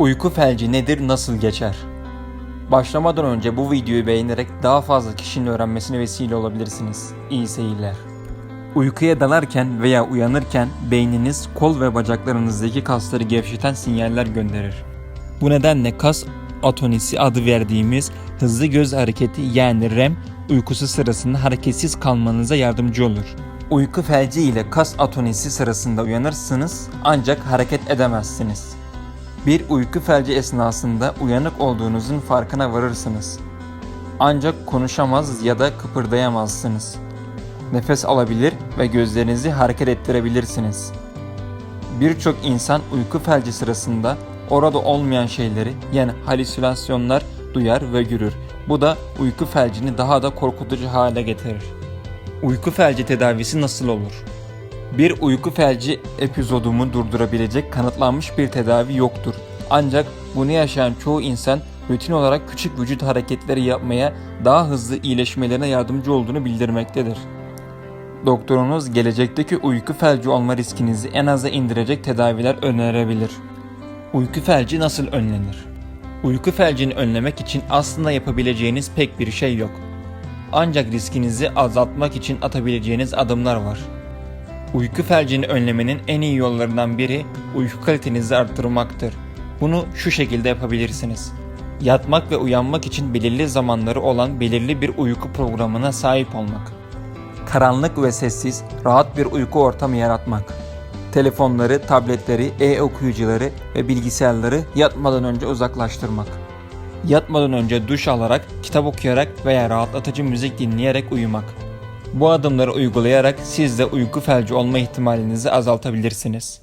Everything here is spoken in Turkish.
Uyku felci nedir, nasıl geçer? Başlamadan önce bu videoyu beğenerek daha fazla kişinin öğrenmesine vesile olabilirsiniz. İyi seyirler. Uykuya dalarken veya uyanırken beyniniz kol ve bacaklarınızdaki kasları gevşeten sinyaller gönderir. Bu nedenle kas atonisi adı verdiğimiz hızlı göz hareketi yani REM uykusu sırasında hareketsiz kalmanıza yardımcı olur. Uyku felci ile kas atonisi sırasında uyanırsınız ancak hareket edemezsiniz. Bir uyku felci esnasında uyanık olduğunuzun farkına varırsınız. Ancak konuşamaz ya da kıpırdayamazsınız. Nefes alabilir ve gözlerinizi hareket ettirebilirsiniz. Birçok insan uyku felci sırasında orada olmayan şeyleri yani halüsinasyonlar duyar ve görür. Bu da uyku felcini daha da korkutucu hale getirir. Uyku felci tedavisi nasıl olur? Bir uyku felci epizodumu durdurabilecek kanıtlanmış bir tedavi yoktur. Ancak bunu yaşayan çoğu insan rutin olarak küçük vücut hareketleri yapmaya daha hızlı iyileşmelerine yardımcı olduğunu bildirmektedir. Doktorunuz gelecekteki uyku felci olma riskinizi en aza indirecek tedaviler önerebilir. Uyku felci nasıl önlenir? Uyku felcini önlemek için aslında yapabileceğiniz pek bir şey yok. Ancak riskinizi azaltmak için atabileceğiniz adımlar var. Uyku felcini önlemenin en iyi yollarından biri uyku kalitenizi arttırmaktır. Bunu şu şekilde yapabilirsiniz. Yatmak ve uyanmak için belirli zamanları olan belirli bir uyku programına sahip olmak. Karanlık ve sessiz, rahat bir uyku ortamı yaratmak. Telefonları, tabletleri, e-okuyucuları ve bilgisayarları yatmadan önce uzaklaştırmak. Yatmadan önce duş alarak, kitap okuyarak veya rahatlatıcı müzik dinleyerek uyumak. Bu adımları uygulayarak siz de uyku felci olma ihtimalinizi azaltabilirsiniz.